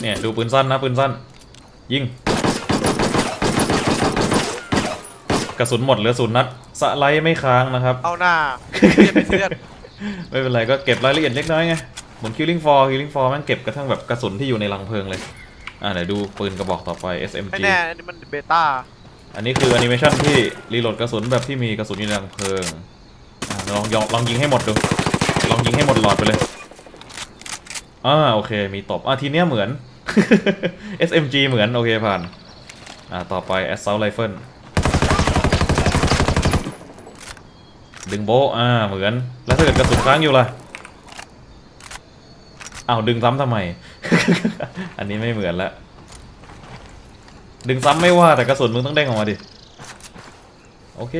เนี่ย ดูปืนสั้นนะปืนสั้น ยิง กระสุนหมดเหลือศูนย์นัด สไลด์ไม่ค้างนะครับ เอาหน้าเพื่อนเป็นเพื่อนไม่เป็นไรก็เก็บรายละเอียดเล็กน้อยไง เหมือน Killing Floor Killing Floor แมันเก็บกระทั่งแบบกระสุนที่อยู่ในรังเพลิงเลย อ่าไหนดูปืนกระบอกต่อไปไม่ SMG แน่อันนี้มันเบต้า อันนี้คือแอนิเมชันที่รีโหลดกระสุนแบบที่มีกระสุนอยู่ในรังเพลิงอ่าลองลองลองยิงให้หมดดู ลองยิงให้หมดหลอดไปเลย อ่าโอเคมีตบอ่าทีเนี้ยเหมือน SMG เหมือน โอเคผ่าน อ่าต่อไป Assault Rifle ดึงโบอ่าเหมือน แล้วถ้าเกิดกระสุนค้างอยู่ล่ะอ้าวดึงซ้ำทำไม อันนี้ไม่เหมือนละดึงซ้ำไม่ว่าแต่กระสุนมึงต้องเด้งออกมาดิ โอเค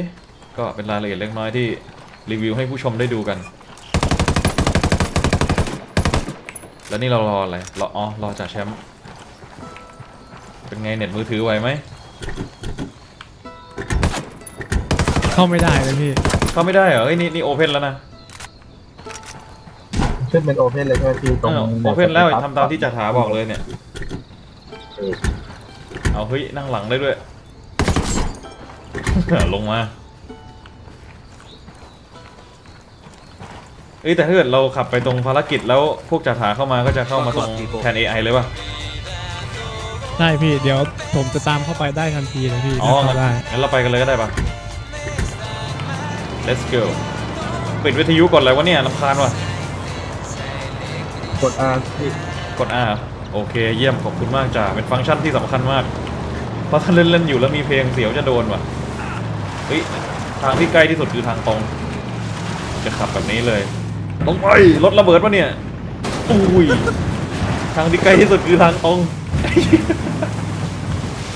ก็เป็นรายละเอียดเล็กน้อยที่รีวิวให้ผู้ชมได้ดูกัน แล้วนี่เรารออะไรรออ๋อรอจ่าแชมป์เป็นไงเน็ตมือถือไหวไหมเข้าไม่ได้เลยพี่เข้าไม่ได้เหรอเอ้ยนี่นี่โอเพนแล้วนะขึ้นเป็นโอเพนเลยใช่ไหมพี่ตรงโอเพนแล้วทำตามที่จ่าถาบอกเลยเนี่ยเออเอาเฮ้ยนั่งหลังได้ด้วย ลงมา อ้ยแต่ถ้าเกิดเราขับไปตรงภารกิจแล้วพวกจ่าถาเข้ามาก็จะเข้ามาตรงแทน AI เลยป่ะได้พี่ เดี๋ยวผมจะตามเข้าไปได้ทันทีเลยพี่อ๋อ ถ้างั้เข้านได้ งั้นเราไปกันเลยก็ได้ป่ะ let's go ปิดวิทยุก่อนเลยวะเนี่ยลำคาญว่ะ กด R พี่กด R โอเคเยี่ยมขอบคุณมากจ้าเป็นฟังก์ชันที่สำคัญมาก เพราะถ้าเล่นๆอยู่แล้วมีเพลงเสียวจะโดนว่ะเฮ้ยทางที่ใกล้ที่สุดคือทางตรง จะขับแบบนี้เลย ตรงไปรถระเบิดปะเนี่ยอุ้ยทางที่ใกล้ที่สุดคือทางตรง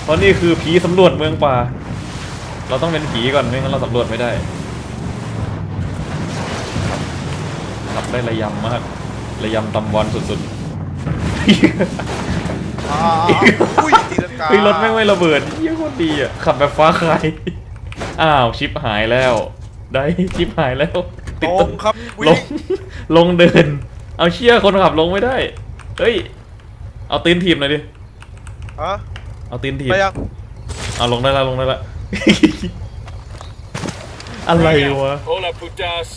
เพราะนี่คือผีสำรวจเมืองป่า เราต้องเป็นผีก่อนไม่งั้นเราสำรวจไม่ได้ขับได้ระยำมาก ระยำตำบอลสุดๆอ่าอุ้ยตีลังกาเฮ้ยรถแม่งไม่ระเบิดเยี่ยโคตรดีอะขับแบบฟ้าใครอ้าวชิปหายแล้ว ได้ชิปหายแล้ว ติดลต้งนครับลวิ่งลงเดิน เอาเชี่ยคนขับลงไม่ได้ เฮ้ย เอาตีนถีบหน่อยดิ ฮะเอาตีนถีบ ไปยังเอาลงได้แล้วลงได้แล้วอะไรวะ Hola, putas.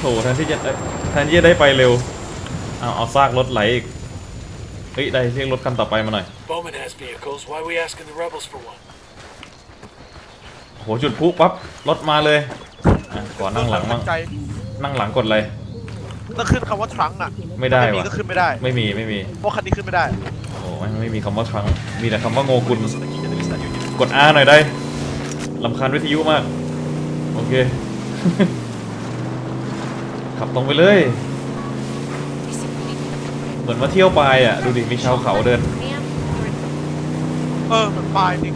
โถแทนที่จะได้แทนที่จะได้ไปเร็ว เอาเอาซากรถไหลอีก เฮ้ย ได้เรียกรถคันต่อไปมาหน่อย Bowman has vehicles. Why are we asking the rebels for one? โหจุดพลุปั๊บรถมาเลย อะขอนั่งหลังมั่งใจนั่งหลังกดเลย ต้องขึ้นคำว่าทรังก์อะไม่ได้ถ้ามีว่ะ ก็ขึ้นไม่ได้ ไม่มีไม่มีเพราะคันนี้ขึ้นไม่ได้ โอ้โหแม่งไม่มีคำว่าครั้ง มีแต่คำว่าโงกุลกด R หน่อยได้ลำคาญวิทยุมาก โอเค ขับตรงไปเลย เหมือนมาเที่ยวปลายอะ ดูดิมีชาวเขาเดิน เออเหมือนปลายจริง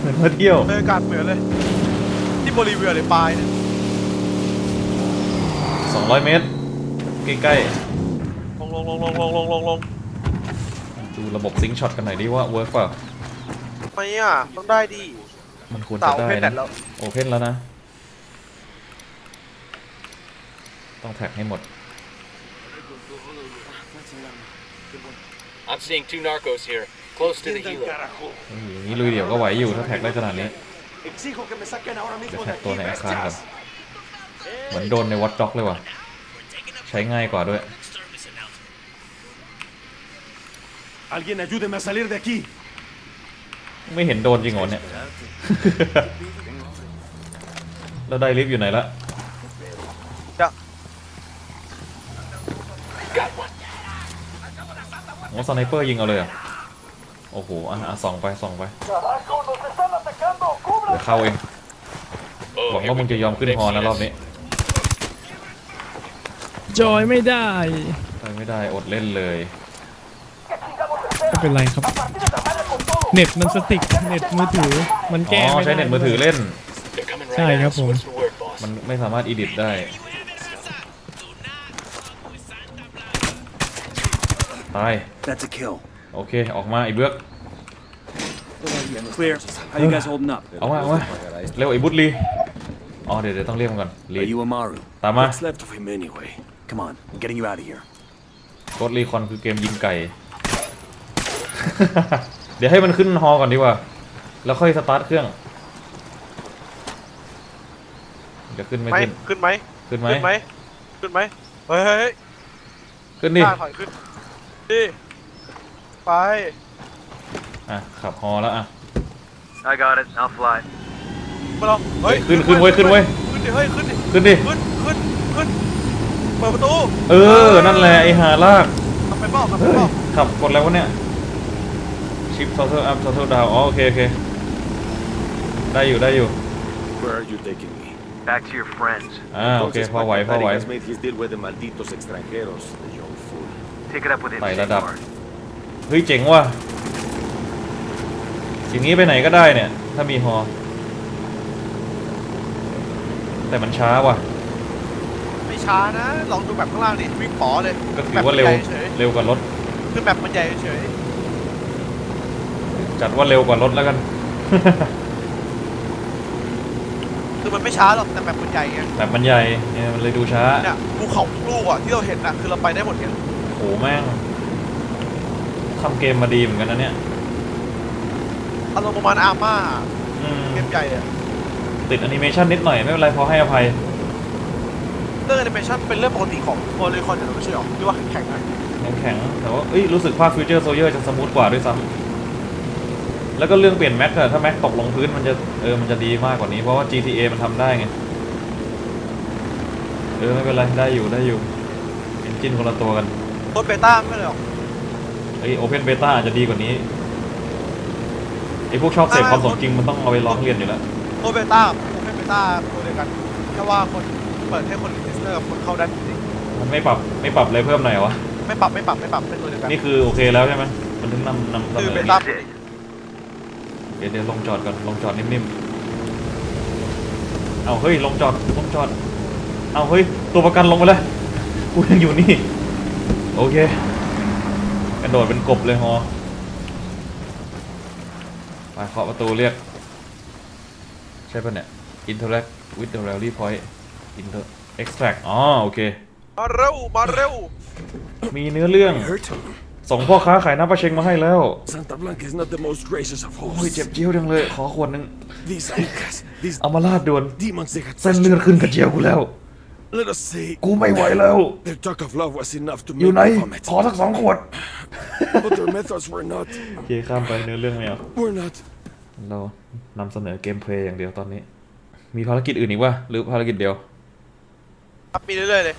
เหมือนมาเที่ยว บรรยากาศเหมือนเลยที่โบลิเวียเลยปลายเนี่ย200เมตร ใกล้ลงลงลงลงลงลงลงลงๆ ดูระบบซิงค์ช็อตกันหน่อยดิว่าเวิร์กเปล่าทำไมอะต้องได้ดิมันควรเต่าจะได้เพนแดนะดแล้วโอเพนแล้วนะ ต้องแท็กให้หมด I'm seeing two narcos here, close to the helo. อย่างนี้ลุยเดี่ยวก็ไหวอยู่ถ้าแท็กได้ขนาดนี้ จะแท็กตัวในอาคารก่อนเหมือนโดนในวอตด็อกเลยว่ะ ใช้ง่ายกว่าด้วย Alguien ayúdeme a salir de aquí. ไม่เห็นโดนจริงเหรอเนี่ย แล้วได้ลิฟต์อยู่ไหนละ จะ Got one. โอ้สไนเปอร์ยิงเอาเลยเหรอะ โอ้โห อะอะส่องไปส่องไปเดี๋ยวเข้าเอง Oh, หวัง here ว่า we มึงจะยอมขึ้น They've ฮอ seen นะรอบ us. นี้จอยไม่ได้ ไปไม่ได้อดเล่นเลยไม่เป็นไรครับเน็ตมันสติกเน็ตมือถือ มันอ๋แก้อ ไม่ได้ ใช้เน็ตมือถือเล่น They're coming Sorry, right at us. Apple. What's the word, boss? มันไม่สามารถอีดิทได้ ตาย That's a kill. โอเค ออกมาไอ้เบือก Clear. How you guys holding up? เอามาเอามาเร็วไอ้บุตรลีอ๋อเดี๋ยวเดี๋ยวต้องเรียกมันก่อนลี Are you Amaru? Tama. What's left of him anyway? Come on, I'm getting you out of here. กดรีคอนคือเกมยิงไก่ เดี๋ยวให้มันขึ้นฮอก่อนดีกว่า แล้วค่อยสตาร์ทเครื่องเดี๋ยวขึ้นไม่ไหมขึ้น ขึ้นไหมขึ้นไหม ขึ้นไหมขึ้นไหมเฮ้ยเฮ้ยเฮ้ยขึ้นดิหน้าถอยขึ้นดิ ไป อะขับฮอแล้วอะ I got it. I'll fly. มาเราเฮ้ยขึ้นขึ้นเว้ยขึ้นเว้ย ขึ้นดิเฮ้ยขึ้นดิขึ้นดิ ขึ้นขึ้นขึ้นเปิดประตูเออ นั่นแหละไอหาลาก ทำไปเปล่าทำไปเฮ้ย เปล่าขับกดแล้ววะเนี่ย ชิป total up total down อ๋อโอเคโอเค ได้อยู่ได้อยู่ Where are you taking me? Back to your friends. อ่าโอเคพอไหวพอไหว has made his deal with the malditos extranjeros, the young fool. Take it up with him, Phải là đập. Senor. เฮ้ยเจ๋งว่ะอย่างนี้ไปไหนก็ได้เนี่ย ถ้ามีฮอ แต่มันช้าว่ะ ไม่ช้านะ ลองดูแบบข้างล่างดิ วิ่งป๋อเลยก็ถือว่าเร็วแบบมันใหญ่เฉยเร็วกว่ารถ คือแบบมันใหญ่เฉย จัดว่าเร็วกว่ารถแล้วกัน คือมันไม่ช้าหรอก แต่แบบมันใหญ่ไงแบบมันใหญ่เนี่ยมันเลยดูช้าเนี่ยภูเขาทุกลูกอะที่เราเห็นอะคือเราไปได้หมดไงโหแม่ง ทำเกมมาดีเหมือนกันนะเนี่ยอารมณ์ประมาณอาม่าอืมเกมใหญ่อะติดแอนิเมชันนิดหน่อยไม่เป็นไรพอให้อภัย เรื่องแอนิเมชั่นเป็นเรื่องปกติของโมเลคอนอยู่แล้วไม่ใช่หรอที่ว่าแข็งๆอะแข็งๆแต่ว่าเอ้ยรู้สึกภาคฟิวเจอร์โซเยอร์จะสมูทกว่าด้วยซ้ำแล้วก็เรื่องเปลี่ยนแม็กอะถ้าแม็กตกลงพื้นมันจะเออมันจะดีมากกว่านี้ เพราะว่า GTA มันทำได้ไง เออ ไม่เป็นไร ได้อยู่ได้อยู่เอนจินคนละตัวกันโคดเบต้าไม่เลยหรอก ไอโอเพนเบต้าอาจจะดีกว่านี้ไอพวกชอบเสพความสมจริงมันต้องเอาไปร้องเรียนอยู่แล้วโคดเบต้าโคดเบต้าตัวเดียวกันแค่ว่าคนเปิดให้คนเทสเตอร์กับคนเข้าได้จริงมันไม่ปรับไม่ปรับอะไรเพิ่มหน่อยวะๆไม่ปรับไม่ปรับไม่ปรับเป็นตัวเดียวกันนี่คือโอเคแล้วใช่ไหมมันถึงนำนำเสนคืออเบนี่ต้า Dig. เดี๋ยวเดี๋ยวลงจอดก่อนลงจอดนิ่มๆเอาเฮ้ยลงจอดลงจอดเอาเฮ้ยตัวประกันลงไปเลยกูยังอยู่นี่โอเคก ระโดดเป็นกบเลยฮอไปเคาะประตูเรียก ใช่ปะเนี่ย interact with the rally point inter extract อ๋อโอเค มาเร็ว มาเร็ว มีเนื้อเรื่อง Hurt? ส่งพ่อค้าขายน้ำปลาเชงมาให้แล้ว Santa Blanca is not the most gracious of โอ้ย hosts. เจ็บเจียวจังเลย ขอขวดหนึง These incas, these เอามาลาดด่วน demons they had เส้นเลือดขึ้นกระเจียวกูแล้ว Let us say กูไม่ไหวแล้ว their talk of love was enough to อยู่ make ไหน me vomit. ขอสักสองขวด But their methods were not, โอเคข้ามไปเนื้อเรื่องไม่เอา were not. เรานำเสนอเกมเพลย์อย่างเดียวตอนนี้ มีภารกิจอื่นอีกวะหรือภารกิจเดียวครับมีเรื่อยๆเลย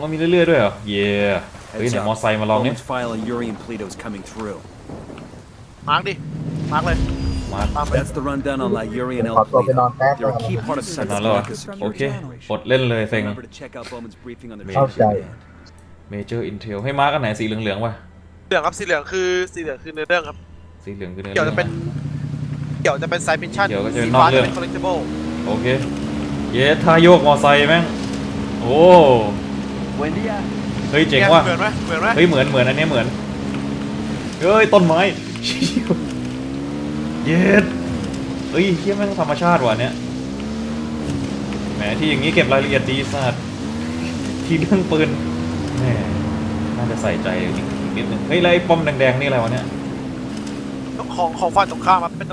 ว่ามีเรื่อยๆด้วยเหรอ เย่เฮ้ย Heads เนี่ย up. มอไซค์มาลองนี่ Bowman's file on Yuri and Polito's coming through. มาร์กดิ มาร์กเลยมาตามไป That's the rundown on La Yuri and El ขอตัวไปนอน Polito. แป๊บ They're นะ a key part of น Santa อนแล้วเหรอ Blanca's โอ security. เคอดเล่นเลยเซ็ง Remember to check out Bowman's briefing on the เข้าใจ Major Command. Major Intel ให้มาร์กอันไหนสีเหลืองๆวะเหลืองครับสีเหลืองคือสีเหลืองคือเนื้อเรื่องครับ สีเหลืองคือเนื้อเกี่ยวเรื่อจะงเป็นเกี่ยวจะเป็นไซมิชชั่นเกี่ยวก็จะเป็นสีนอกฟ้าเรื่จะอง เป็น collectible โอเค เย้ท่าโยกมอไซค์แม่ง โอ้เฮ้ยเจ๋งว่ะ เหมือนไหมเหมือนไหมเฮ้ยเหมือนเหมือนอันเนี้ยเหมือน เฮ้ยต้นไม้เชี่ย เย็ดเฮ้ยเฮี้ยแม่งธรรมชาติว่ะอันเนี้ยแหมที่อย่างนี้เก็บรายละเอียดดีสัตว์ที่เรื่องปืนแหมน่าจะใส่ใจอีกนิดนึงเฮ้ยแล้วไอ้ป้อมแดงๆนี่อะไรวะเนี่ยของของฝ่ายตรงข้ามครับเป็น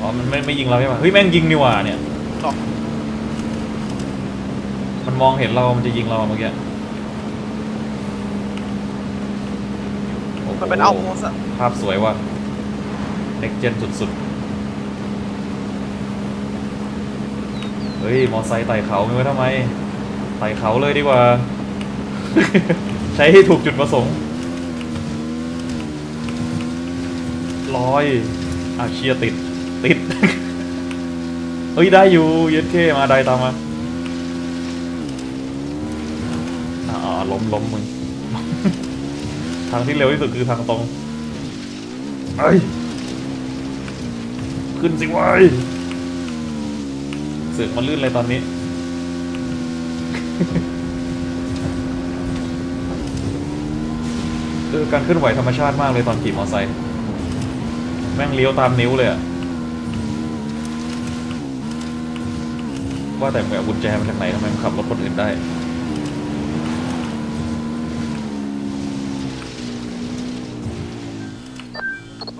อ๋อมันไม่ไม่ยิงเราใช่ปะเฮ้ยแม่งยิงนี่หว่าเนี่ยหรอกมันมองเห็นเรา มันจะยิงเราเมื่อกี้โอ้โหมันเป็นเอาโพสอะภาพสวยว่ะ เน็กเจนสุดๆ เฮ้ย มอไซค์ไต่เขาไม่ไว้ทำไม ไต่เขาเลยดีกว่า ใช้ให้ถูกจุดประสงค์ลอยอะเชียร์ติด ติด เฮ้ย ได้อยู่เย็ดเคมาได้ตามมาอ่าล้มล้มมึง ทางที่เร็วที่สุดคือทางตรงไอ้ย ขึ้นสิวายเสือกมันลื่นอะไรตอนนี้เออการเคลื่อนไหวธรรมชาติมากเลยตอนขี่มอเตอร์ไซค์แม่งเลี้ยวตามนิ้วเลยอะว่าแต่มึงเอากุญแจมาจากไหนทำไมมึงขับรถคนอื่นได้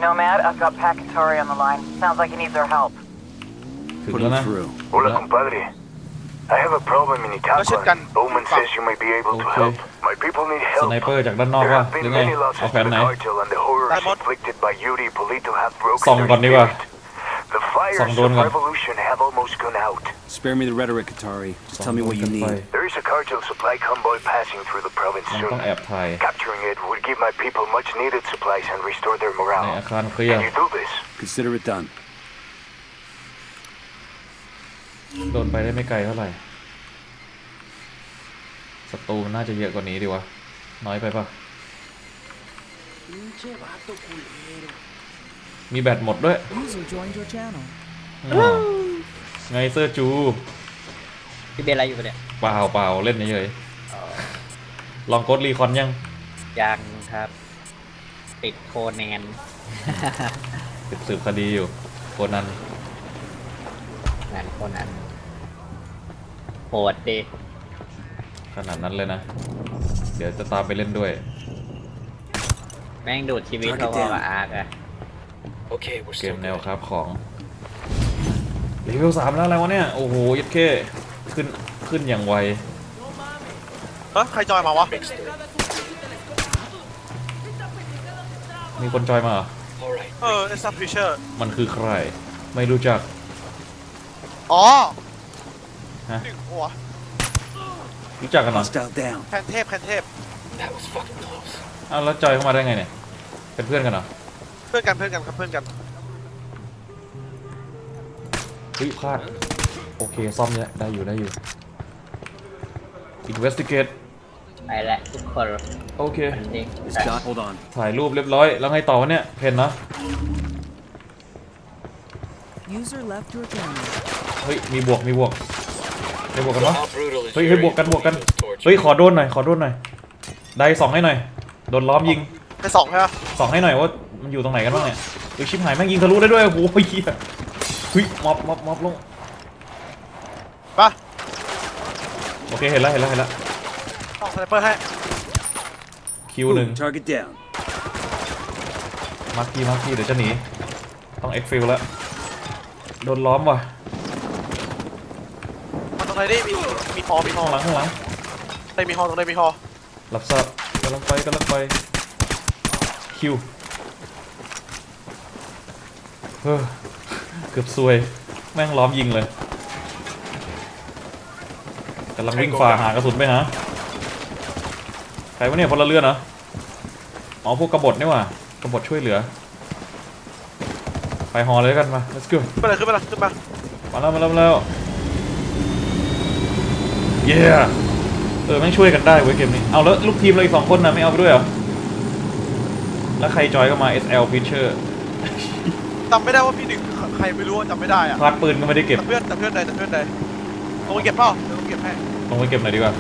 Nomad, I've got Pakatari on the line. Sounds like he needs our help. ถึง Put แล้ว him นะ through. Hola, compadre. I have a problem in Let's hit gun. Itapan. Bowman says you may be able to Okay. help. My people need ส help. ไนเปอร์จากด้านนอก There ว่ะ have หรื been อไง many เอา losses แผ to นไหน the cartel and the horrors Diamond. inflicted by Yuri Polito have broken Song their ก่อนดีกว่า spirit. The fires Song of โดนก่อน revolution have almost gone out. Spare me the rhetoric, Katari. Just tell me what you ส่ง need. กันไป There is a cartel supply convoy passing through the province มัน soon. ต้องแอบถ่าย Capturing it would give my people much needed supplies and restore their ใน morale. อาคารเคลียร์ Can you do this? Consider it done. โดนไปได้ไม่ไกลเท่าไหร่ศัตรูมันน่าจะเยอะกว่านี้ดีวะ น้อยไปปะมีแบตหมดด้วย User joined your channel. อ๋อไงเซอร์จูพี่เบนอะไรอยู่ปะเนี่ยเปล่าเปล่าเล่นเฉยๆลองกดรีคอนยังยังครับ ติดโคแนนสืบสืบคดีอยู่โคนันงานโคนันโหดดิขนาดนั้นเลยนะ เดี๋ยวจะตามไปเล่นด้วย แม่งดูดชีวิตเขาพอกับอาร์คอะ Okay, we're เก still มแนว good. ครับของ เลเวลสามแล้วอะไรวะเนี่ย โอ้โหยัดเคขึ้นขึ้นอย่างไวเฮ้ยใครจอยมาวะ Mixed it. มีคนจอยมาเหรอ All right. เออเอสซัพพิเชอร์มันคือใคร ไม่รู้จัก อ๋อฮะ หนึ่งหัวรู้จักกันเหรอ Hostile down. แคนเทพแคนเทพ That was fucking close. อ้าวแล้วจอยเข้ามาได้ไงเนี่ย เป็นเพื่อนกันเหรอ เพื่อนกันเพื่อนกันครับเพื่อนกัน เฮ้ยพลาด โอเค ซ่อมเนี่ยได้อยู่ได้อยู่ investigate ไปแหละทุกคนโอเค จริง It's done. Hold on. ถ่ายรูปเรียบร้อย แล้วไงต่อวะเนี่ย เพนนะ User left your channel เฮ้ย มีบวก มีบวกได้บวกกัน So วะ how brutal is เฮ้ย เฮ้ย Yuri บวกกันบวกกัน Polito's torture? เฮ้ย ขอโดนหน่อย ขอโดนหน่อย ได้สองให้หน่อย โดนล้อมยิง ไปสองใช่ปะสองให้หน่อยว่ามันอยู่ตรงไหนกันบ้างเนี่ยเฮ้ยชิบหายแม่งยิงทะลุได้ด้วย โอ้โหเหี้ย เฮ้ยม็อบม็อบม็อบลงไปะโอเคเห็นแล้วเห็นแล้วเห็นแล้วต้องสไนเปอร์ให้คิวหนึ่ง Boom, target down. มาร์กี้มาร์กี้เดี๋ยวจะหนี ต้องเอ็กฟิลแล้ว โดนล้อมว่ะมันตรงไหนดิมีมีฮอมีฮอข้างหลังข้างหลังในมีฮอตรงไหนมีฮอรับทราบกำลังไปกำลังไปคิวเฮ้อ เกือบซวย แม่งล้อมยิงเลยกำลังวิ่งฝ่าหากระสุนไปนะใครวะเนี่ยพลเรือนเหรออ๋อพวกกบฏนี่หว่ากบฏช่วยเหลือ ไปหอเลยแล้วกันมา let's go ขึ้นไปเลยขึ้นไปเลยขึ้นมามาแล้วมาแล้วมาแล้วเย้เออแม่งช่วยกันได้เว้ยเกมนี้ เอาแล้วลูกทีมเราอีกสองคนนะไม่เอาไปด้วยเหรอ แล้วใครจอยก็มา SL Pitcher จำไม่ได้ว่าพี่หนึ่ง ใครไม่รู้ว่าจำไม่ได้อะพลาดปืนก็ไม่ได้เก็บแต่เพื่อนแต่เพื่อนใดแต่เพื่อนใดลงไปเก็บเปล่าเดี๋ยวลงเก็บให้ลงไปเก็บหน่อยดีกว่า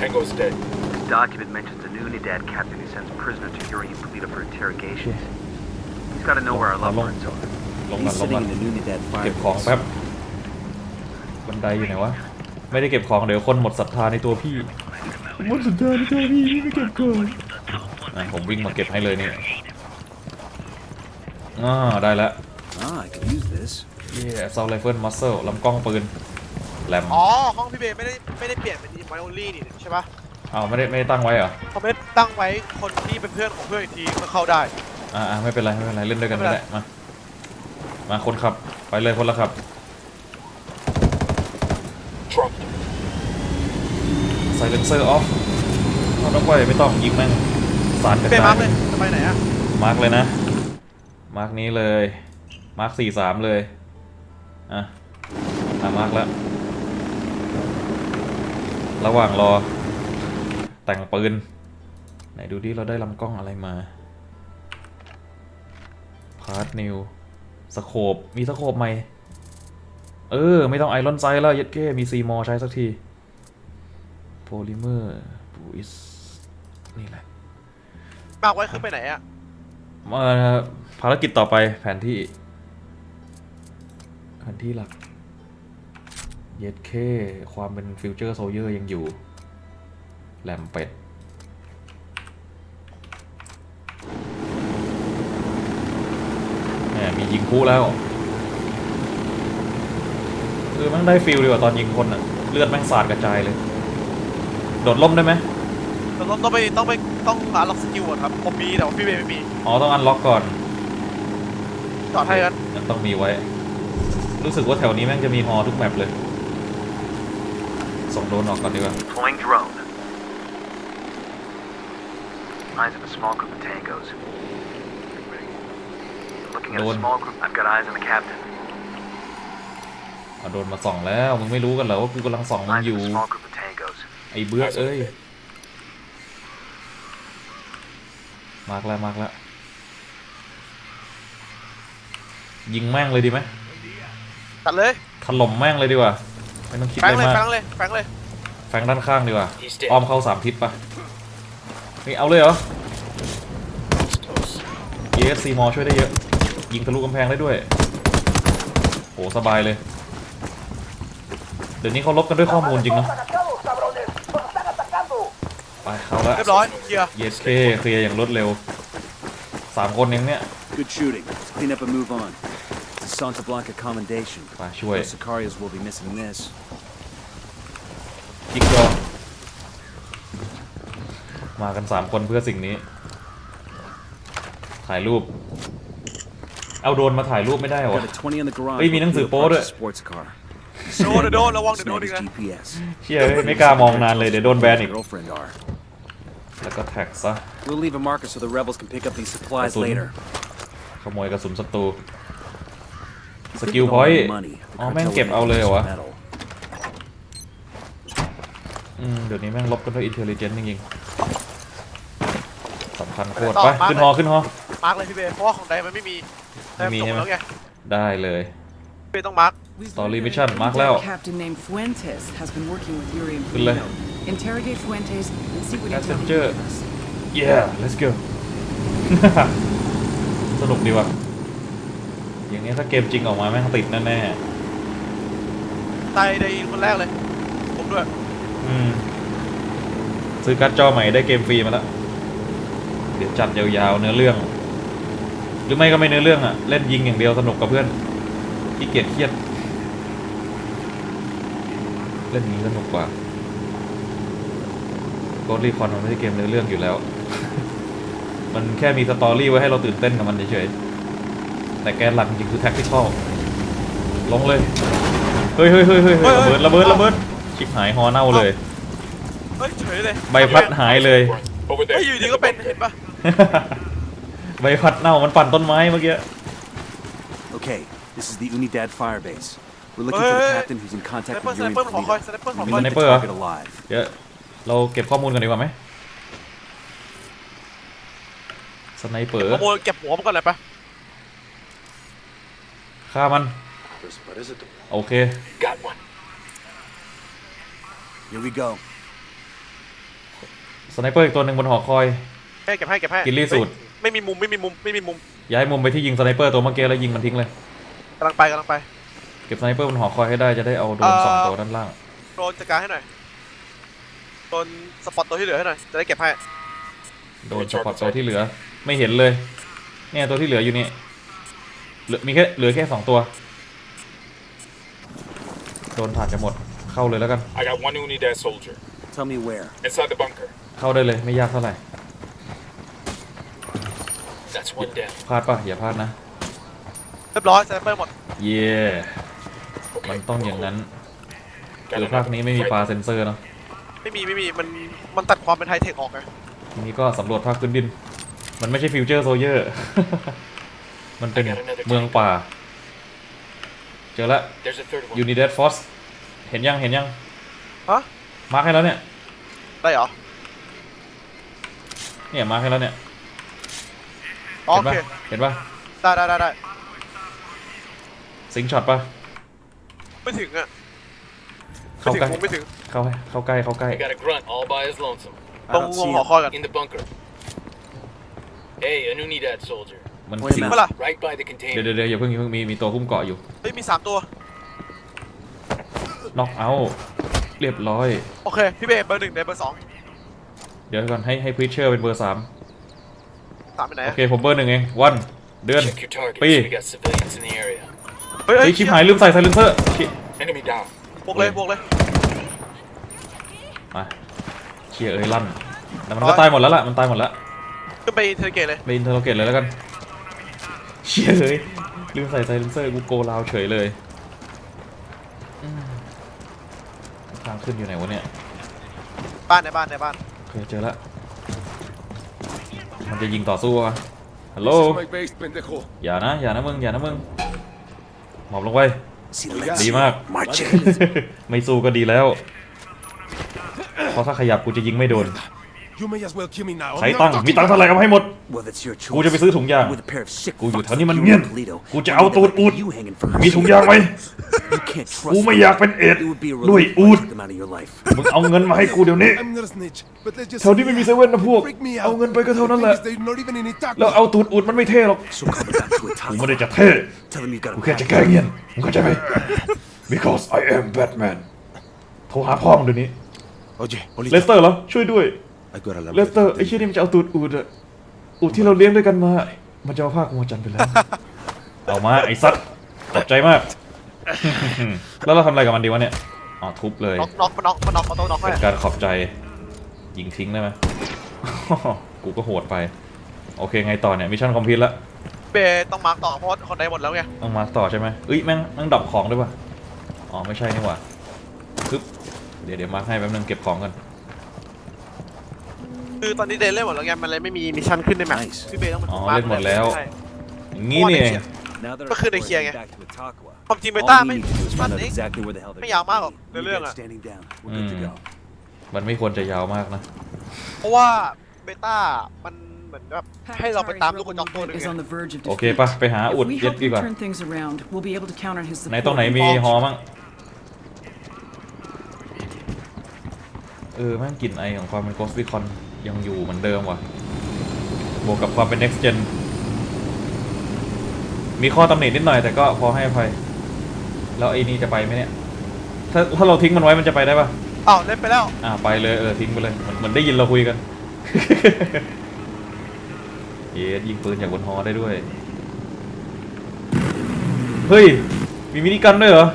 Tango's dead. This document mentions a new Unidad captain who sends prisoners to Yuri and Polito for interrogations. He's got to know where our loved ones are. ลงก่อน He's ลง sitting ก่อน in the Unidad เก็บ fire ของ base. แป๊บบันไดอยู่ไหนวะ ไม่ได้เก็บของเดี๋ยวคนหมดศรัทธาในตัวพี่ หมดศรัทธาในตัวพี่ไม่เก็บของอะผมวิ่งมาเก็บให้เลยนี่อ่าได้แล้ว Ah, I could use this. เย่ซาวไรเฟิลมัสเซลลำกล้องปืนแหลมอ๋อ ห้องพี่เบย์ไม่ได้ไม่ได้เปลี่ยนเป็นอินไวโอลี่นี่ใช่ปะอ้าวไม่ได้ไม่ได้ตั้งไว้เหรอเขาไม่ได้ตั้งไว้คนที่เป็นเพื่อนของเพื่อนอีกทีก็เข้าได้ อ่าอ่าไม่เป็นไรไม่เป็นไรเล่นด้วยกันไม่ก็เป็นไรได้มามาคนขับไปเลยคนละขับ Drop. ไซเลนเซอร์ออฟเอาต้องไปไม่ต้องยิงแม่งสารกระเปย์จามาร์ยกเลยจะไปไหนอะมาร์กเลยนะ มาร์กนี้เลย มาร์กสี่สามเลย อะอะมาร์กแล้ว ระหว่างรอ แต่งปืน ไหนดูดิเราได้ลำกล้องอะไรมา พาร์ทนิวสโคบมีสโคบใหม่เออ ไม่ต้องไอรอนไซแล้วเย็ดเก้ มีซีมอใช้สักที โพลิเมอร์บูอิส นี่แหละมาร์กไว้คือไปไหนอะเอ่อภารกิจต่อไปแผนที่แผ นที่หลัก เย็ดเคความเป็นฟิวเจอร์โซเยอร์ยังอยู่ แหลมเป็ดมียิงคู่แล้วเออแมันได้ฟิลดีกว่าตอนยิงคนอะเลือดแม่งสาดกระจายเลย โดดล่มได้ไหมเราต้องต้องไปต้องไปต้องหาล็อกสกิลก่อนครับผมมีแต่ว่าพี่เบย์ไม่มี อ๋อ ต้องอันล็อกก่อนจอดให้กันงั้นต้องมีไว้ รู้สึกว่าแถวนี้แม่งจะมีฮอทุกแมปเลย ส่งโดรนออกก่อนดีกว่า Deploying drone. Eyes of a small group of tangos. Looking at a Drone. small group. I've got eyes on the captain. เอาโดรนมาส่องแล้ว มึงไม่รู้กันเหรอว่ากูกำลังส่องมึง Eyes อยู่ of a small group of tangos. ไอ้เบื้อเอ้ย มาร์กแล้วมาร์กแล้ว ยิงแม่งเลยดีไหม ตัดเลยถล่มแม่งเลยดีกว่า ไม่ต้องคิดแฟอะงไรเลยมากแฟงเลยแฟงเลยแฟงด้านข้างดีกว่า He's dead. อ้อมเข้าสามทิศปะนี่เอาเลยเหรอ He's close. ESC มอช่วยได้เยอะ ยิงทะลุกำแพงได้ด้วยโหสบายเลย เดี๋ยวนี้เขาลบกันด้วยข้อมูลจริงเนาะไปเข้าละ เรียบร้อยเคลียร์ เยสเคเคลียร์อย่างรวดเร็วสามคนเองเนี่ย Good shooting. Let's clean up and move on. It's a Santa Blanca commendation. ไปช่วย Those Sicarios will be missing this. จิกจอมากันสามคนเพื่อสิ่งนี้ ถ่ายรูป เอาโดรนมาถ่ายรูปไม่ได้เหรอ Got a 20 in the garage. Hey, มีหนังสือโป๊ด้วย With Sports car. โดนโดนระวังเดี๋ยวโดน Snag อีก his นะ GPS. เชี่ยเอ้ยไม่กล้ามองนานเลยเดี๋ยวโดนแบนอีก Girlfriend are. แล้วก็แท็กซะ We'll leave a marker so the rebels can pick up these supplies That's all. later. ขโมยกระสุนศัตรู ส Think กิล with พ all อย the ต์ money, the อ๋อแม่ง cartel เก็บ will เอาเลยเหรอวะ produce metal. อืมเดี๋ยวนี้แม่งลบกันด้วยอินเทลเจนต์จริงๆสำคัญโคตรต่อไปมาขึ้นฮอขึ้นฮอมาร์กเลยพี่เบย์เพราะว่าของใดมันไม่มีแต่ไม่มีส่งใช่ไหมแล้วไงได้เลยพี่เบย์ต้องมาร์ก Story mission มาร์กแล้ว Captain named Fuentes has been working with Yuri and Good luck. Polino. Interrogate Fuentes and see what he tells Passenger. us. yeah let's go สนุกดีว่ะอย่าง นี้ถ้าเกมจริงออกมาแม่งติดแน่ตายในคนแรกเลย ผมด้วย ๆอืมซื้อการ์ดจอใหม่ได้เกมฟรีมาแล้วเดี๋ยวจัดยาวๆเนื้อเรื่อง หรือไม่ก็ไม่เนื้อเรื่องอะเล่นยิงอย่างเดียวสนุกกับเพื่อนขี้เกียจเครียด เล่นนี้สนุกกว่าโกดรีคอนมันไม่ใช่เกมเนื้อเรื่องอยู่แล้ว มันแค่มีสตอรี่ไว้ให้เราตื่นเต้นกับมันเฉยๆ แต่แกนหลักจริงๆคือแท็กที่ชอบลงเลย เฮ้ยเฮ้ยเฮ้ยเฮ้ยเฮ้ยระเฮ้เบิยดระเบิดระเบิดชิบหายฮอเน่าเลย เฮ้ยเฉยเลยใบพัดหายเลย Over เฮ้ย there. อยู่ดีก็เป็นเห็นปะใบพัดเน่ามันปั่นต้นไม้เมื่อกี้ Okay, this is the Unidad firebase. We're looking for the Hey. captain who's in ส contact ไนเปอร์ with สไน Yuri เปอ and ร์ขอคอย Polino. สไนเปอร์ขอ We คอย need the Sniper, huh? target alive. เดี๋ยวเราเก็บข้อมูลกันดีกว่าไหมสไนเปอร์ขโมยเก็บหัวมันก่อนเลยปะ ฆ่ามัน What is it? โอเค Got one. Here we go. สไนเปอร์อีกตัวหนึ่งบนหอคอย ให้เก็บให้เก็บให้กินรีสูตร เฮ้ยไม่มีมุมไม่มีมุมไม่มีมุมย้ายมุมไปที่ยิงสไนเปอร์ตัวเมื่อกี้แล้วยิงมันทิ้งเลย กำลังไปกำลังไป เก็บสไนเปอร์บนหอคอยให้ได้จะได้เอาโดรนเอ่อสองตัวด้านล่าง โดนจัดการให้หน่อย โดนสปอตตัวที่เหลือให้หน่อย จะได้เก็บให้ โดนสปอตตัวที่เหลือ ไม่เห็นเลย เนี่ยตัวที่เหลืออยู่นี่ เหลือมีแค่เหลือแค่สองตัว โดนผ่านจะหมด เข้าเลยแล้วกัน I got one Unidad soldier. Tell me where. Inside the bunker. เข้าได้เลยไม่ยากเท่าไหร่ That's one down. พลาดปะอย่าพลาดนะ เรียบร้อยสไนเปอร์หมดเย่มัน Okay. ต้องอย่างนั้น Got หรือภาค another นี้ไม่มี right ปลาเซนเซอร์เนาะไม่มีไม่มีมันมันตัดความเป็นไฮเทคออกไงทีนี้ก็สำรวจภาคพื้นดิน มันไม่ใช่ฟิวเจอร์โซเยอร์ มันเป็นเมืองป่า เจอละ There's a third one. Unidad Force เห็นยังเห็นยังฮะมาร์คให้แล้วเนี่ย ได้เหรอ เนี่ยมาร์คให้แล้วเนี่ยอ๋อเห็โอนปะเค เห็นปะได้ได้ได้ได้ซิงช็อตปะไม่ถึงอะไม่เข้าถึงใกล้ผมไม่ถึงเข้าให้เข้าใกล้เข้าใกล้ I got a grunt all by his lonesome. I ตรง don't วง see หอ him. คอยกัน In the bunker. Hey, an Unidad soldier. มัน Wait a ซิง minute. เมื่อไหร่ Right by the เดี๋ยว container. เดี๋ยวเดี๋ยวอย่าเพิ่งอย่าเพิ่งมีมีตัวหุ้มเกาะอยู่เฮ้ยมีสามตัว น็อกเอาเรียบร้อย โอเค พี่เบย์เบอร์หนึ่งเดยวเบอร์สองเดี๋ยวก่อนให้ให้พรีเชอร์เป็นเบอร์สามสามไปไหนโออะเคผมเบอร์หนึ่งเอง one เดือน Check your targets. Pi. We got civilians in the area. เฮ้ยเฮ้เฮ้ยยชิบหายลืมใส่ไซเลนเซอร์ชิ Enemy down. บวกเลยบวกเลย มาเชียเอ้ยลั่นแต่มันก็ตายหมดแล้วล่ะมันตายหมดแล้ว ขึ้นไปเทอร์เกตเลย ไปอินเทอร์โลเกตเลยแล้วกัน เชียเอ้ยลืมใส่ไซเลนเซอร์กูโกลาวเฉยเลยอืมทางขึ้นอยู่ไหนวะเนี่ยบ้านในบ้านในบ้านโอเคเจอแล้วมันจะยิงต่อสู้วะฮัลโหล This is my base, pendejo. อย่านะ อย่านะมึง อย่านะมึง หมอบลงไป See ดีมาก March it. ไม่สู้ก็ดีแล้ว เพราะถ้าขยับกูจะยิงไม่โดน You may as well kill me now. ใช้ตังค์มีตังค์เท่าไหร่เอามาให้หมด Well, that's your choice. กูจะไปซื้อถุงยาง With a pair of sick กูอยู่ fucks แถวนี้มัน like เงีย you บ and Toledo, กูจะเอาตูดอูด you hanging from มีถุงยางไหม You can't trust กูไม่ them. อยากเป็นเอด It would be a ด้วย relief อูด to get them out of your life. มึงเอาเงินมาให้กูเดี๋ยวนี้ I'm not a snitch, but let's just แถวนี้ไม่มีเซเว่นนะพวก freak me out. เอาเงินไปก็เท่านั้นแหละ The thing is, they're not even in Itaco. แล้วเอาตูดอูดมันไม่เท่หรอก So come back to กู Italian. ไม่ได้จะเท่ Tell them you got กู a แค่จะแก้เงียนมึงเข้าใจไหม because I am Batman โทรหาพ่อมึงเดี๋ยวนี้ Oye, เลสเตอร์เหรอ ช่วยด้วย I got a เลสเตอร์ไอ้เชี่ยนี่มันจะเอาตูดอูดอะ อูดที่เราเลี้ยงด้วยกันมา มันจะเอาผ้ากูมาจันไปแล้ว เอามาไอ้สัตว์ขอบใจมาก แล้วเราทำอะไรกับมันดีวะเนี่ย อ๋อทุบเลยน็อกน็อกมาน็อกมาน็อกมาต้องน็อกให้เป็นการขอบใจยิงทิ้งได้ไหม กูก็โหดไป โอเคไงต่อเนี่ยมิชชั่นคอมพลีทแล้วเบย์ต้องมาร์กต่อเพราะว่าคนใดหมดแล้วไงต้องมาต่อใช่ไหมเอ้ยแม่งแม่งดับของด้วยป่ะ อ๋อไม่ใช่นี่หว่าปึ๊บเดี๋ยวเดี๋ยวมาร์คให้แป๊บนึงเก็บของกัน คือตอนนี้เดนเล่นหมดแล้วไงมันเลยไม่มีมิชชั่นขึ้นในแมป Nice. พี่เบย์ต้องมาอ๋อมาร์คเล่นหมดแล้ว ใช่อย่างงี้นี่เอง Now that But our could they support hear is ya? back to Itaqua, ความจริงเบ all ต้า we ไม่ need to do is มั find น out นี่ exactly where the hell they're ไม่ยาวมากหรอก going. ในเรื่อง Unit อะ standing down. We're good to go. มันไม่ควรจะยาวมากนะ เพราะว่าเบต้ามันเหมือนแบบให้เราไปตามลูกกระจอกตัวหนึง is ไง on the verge of โอเค defeat. ปะไปหาอุด If we เย็ด help ดี him กว่า turn things around, we'll be able to count on his ไหน support. ตรงไหนมีฮอมั่งเออแม่งกลิ่นไอของความเป็นโกสติคอน ยังอยู่เหมือนเดิมว่ะ บวกกับความเป็น next gen มีข้อตำหนินิดหน่อยแต่ก็พอให้อภัย แล้วไอ้นี่จะไปไหมเนี่ย ถ้าถ้าเราทิ้งมันไว้มันจะไปได้ปะอ้าวเล่นไปแล้ว อ่าไปเลยเออทิ้งไปเลยเหมือนเหมือนได้ยินเราคุยกัน เยสยิงปืนจากบนฮอได้ด้วย เฮ้ย มีมินิกันด้วยเหรอ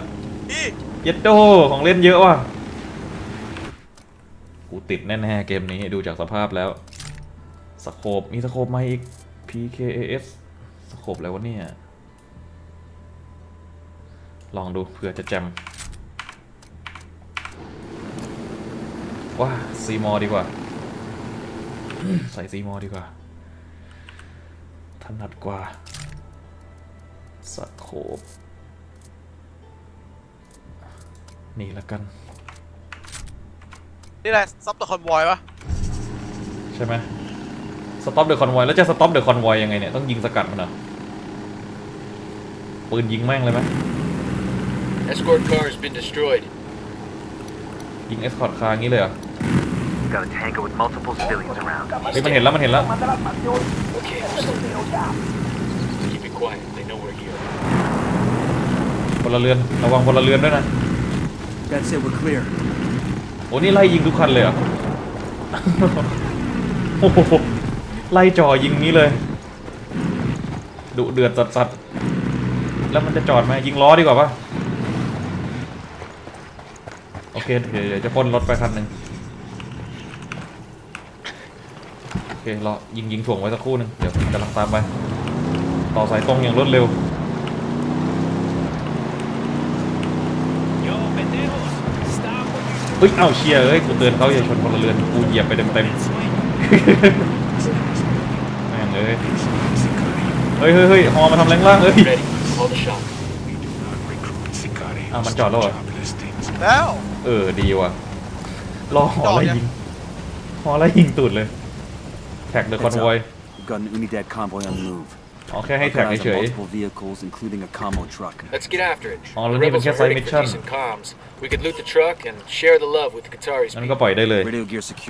อีเย็ดโดของเล่นเยอะว่ะ กูติดแน่ๆเกมนี้ดูจากสภาพแล้วสโคปมีสโคปมาอีก PKAS สโคปอะไรวะเนี่ย ลองดูเผื่อจะแจมว้าซีมอดีกว่า ใส่ซีมอดีกว่า ถนัดกว่าสโคปนี่ละกัน นี่แหละซับตัวคอนวอยปะใช่ไหมสต็อปเดอะคอนวอยแล้วจะสต็อปเดอะคอนวอยยังไงเนี่ยต้องยิงสกัดมันเหรอปืนยิงแม่งเลยไหม Escort car has been destroyed. ยิงเอสคอร์ดคาร์งี้เลยเหรอ Got a tanker with multiple civilians around. เฮ้ยมันเห็นแล้วมันเห็นแล้ว Okay, keep it quiet. They know we're here. พลเรือนระวังพลเรือนด้วยนะ That's it. We're clear. โอ้นี่ไล่ยิงทุกคันเลยเหรอโอ้โหไล่จ่อยิงนี้เลยดุเดือดสัดๆแล้วมันจะจอดไหมยิงล้อดีกว่าปะโอเคเดี๋ยวจะปล้นรถไปคันหนึ่งโอเครอยิงยิงถ่วงไว้สักครู่หนึ่งเดี๋ยวกำลังตามไป ต่อสายตรงอย่างรวดเร็ว เฮ้ย เอ้าเชียร์เอ้ย กูเตือนเขาอย่าชนพลเรือน กูเหยียบไปเต็มเต็มๆแม่งเอ้ยเฮ้ยเฮ้ยเฮ้ยฮอมาทำแรงล่างเอ้ย Ready. Call the shot. อ้าวมันจอดแล้วเหรอ แล้ว เออ ดีว่ะ รอหอจอดไล่ยังยิงหอไล่ยิงตูดเลย แท็กเดอะคอน Heads วอย up. We've got an Unidad convoy on the move. อ๋อแค่ให้ Our แท็ก guys เฉ on ย multiple vehicles, including a combo truck. Let's get after it. Oh, the let me rebels get are side hurting for mission. decent comms. We could loot the truck and share the love with the Qataris ๆงั้น people. ก็ปล่อยได้เลย Radio gear secure.